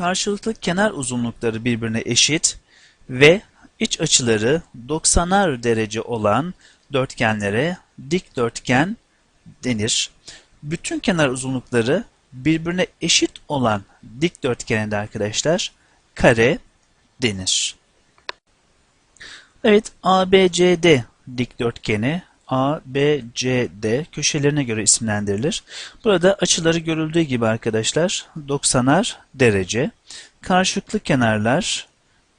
karşılıklı kenar uzunlukları birbirine eşit ve iç açıları 90'ar derece olan dörtgenlere dikdörtgen denir. Bütün kenar uzunlukları birbirine eşit olan dikdörtgene de arkadaşlar kare denir. Evet ABCD dikdörtgeni ABCD köşelerine göre isimlendirilir. Burada açıları görüldüğü gibi arkadaşlar 90'ar derece. Karşılıklı kenarlar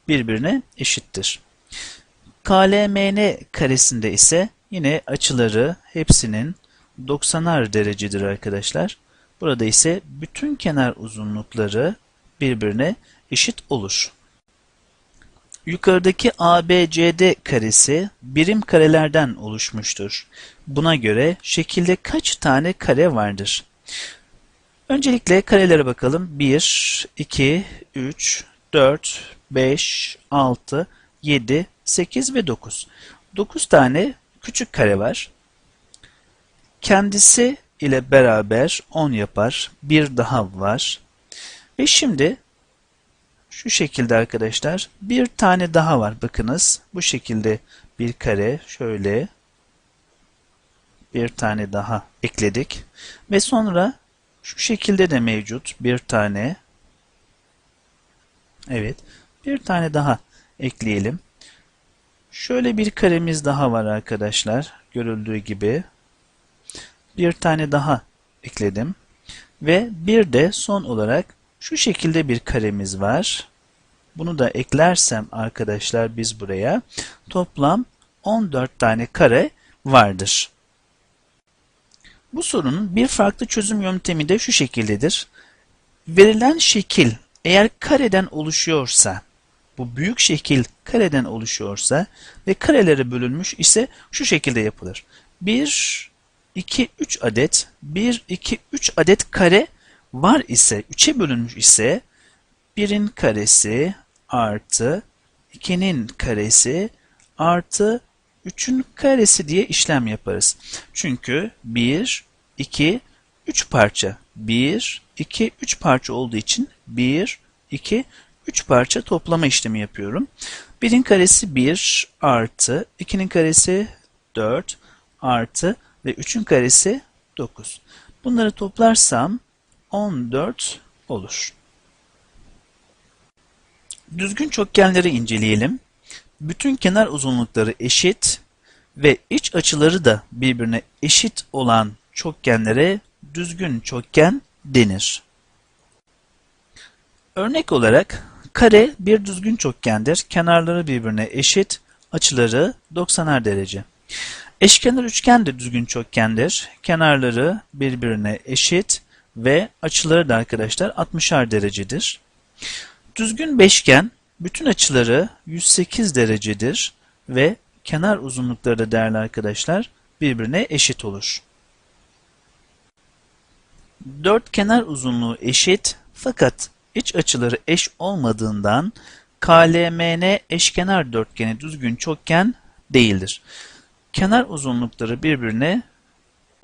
birbirine eşittir. KLMN karesinde ise yine açıları hepsinin 90'ar derecedir arkadaşlar. Burada ise bütün kenar uzunlukları birbirine eşit olur. Yukarıdaki ABCD karesi birim karelerden oluşmuştur. Buna göre şekilde kaç tane kare vardır? Öncelikle karelere bakalım. 1, 2, 3, 4, 5, 6, 7, 8 ve 9. 9 tane küçük kare var. Kendisi ile beraber 10 yapar. Bir daha var. Ve şimdi şu şekilde arkadaşlar bir tane daha var. Bakınız bu şekilde bir kare şöyle bir tane daha ekledik. Ve sonra şu şekilde de mevcut bir tane. Evet bir tane daha ekleyelim. Şöyle bir karemiz daha var arkadaşlar. Görüldüğü gibi. Bir tane daha ekledim. Ve bir de son olarak şu şekilde bir karemiz var. Bunu da eklersem arkadaşlar biz buraya toplam 14 tane kare vardır. Bu sorunun bir farklı çözüm yöntemi de şu şekildedir. Verilen şekil eğer kareden oluşuyorsa, bu büyük şekil kareden oluşuyorsa ve karelere bölünmüş ise şu şekilde yapılır. 1, 2, 3 adet, 1, 2, 3 adet kare var ise, 3'e bölünmüş ise 1'in karesi artı 2'nin karesi artı 3'ün karesi diye işlem yaparız. Çünkü 1, 2, 3 parça. 1, 2, 3 parça olduğu için 1, 2, 3 parça toplama işlemi yapıyorum. 1'in karesi 1 artı 2'nin karesi 4 artı ve 3'ün karesi 9. Bunları toplarsam 14 olur. Düzgün çokgenleri inceleyelim. Bütün kenar uzunlukları eşit ve iç açıları da birbirine eşit olan çokgenlere düzgün çokgen denir. Örnek olarak kare bir düzgün çokgendir. Kenarları birbirine eşit, açıları 90'ar derece. Eşkenar üçgen de düzgün çokgendir. Kenarları birbirine eşit ve açıları da arkadaşlar 60'ar derecedir. Düzgün beşgen bütün açıları 108 derecedir ve kenar uzunlukları da değerli arkadaşlar birbirine eşit olur. Dört kenar uzunluğu eşit fakat iç açıları eş olmadığından KLMN eşkenar dörtgeni düzgün çokgen değildir. Kenar uzunlukları birbirine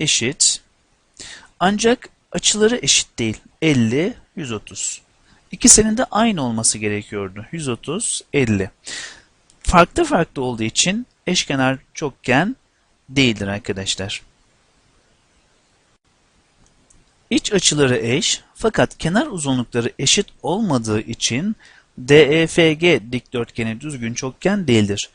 eşit ancak açıları eşit değil. 50, 130. İkisinin de aynı olması gerekiyordu. 130, 50. Farklı farklı olduğu için eşkenar çokgen değildir arkadaşlar. İç açıları eş fakat kenar uzunlukları eşit olmadığı için DEFG dikdörtgeni düzgün çokgen değildir.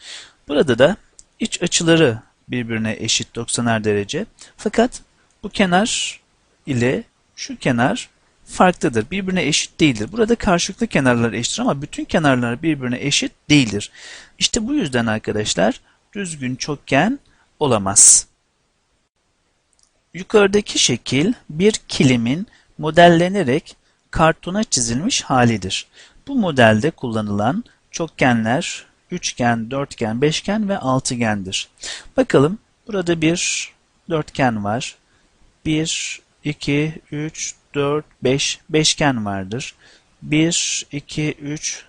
Burada da iç açıları birbirine eşit 90'er derece fakat bu kenar ile şu kenar farklıdır. Birbirine eşit değildir. Burada karşılıklı kenarlar eşittir ama bütün kenarlar birbirine eşit değildir. İşte bu yüzden arkadaşlar düzgün çokgen olamaz. Yukarıdaki şekil bir kilimin modellenerek kartona çizilmiş halidir. Bu modelde kullanılan çokgenler üçgen, dörtgen, beşgen ve altıgendir. Bakalım burada bir dörtgen var. 1, 2, 3, 4, 5 beşgen vardır. 1, 2, 3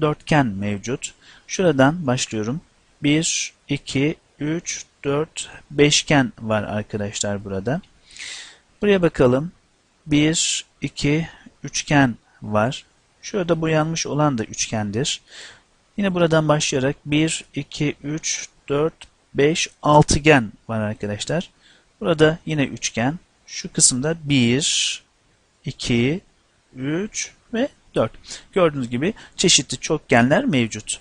dörtgen mevcut. Şuradan başlıyorum. 1, 2, 3, 4 beşgen var arkadaşlar burada. Buraya bakalım. 1, 2, üçgen var. Şurada boyanmış olan da üçgendir. Yine buradan başlayarak 1, 2, 3, 4, 5, altıgen var arkadaşlar. Burada yine üçgen. Şu kısımda 1, 2, 3 ve 4. Gördüğünüz gibi çeşitli çokgenler mevcut.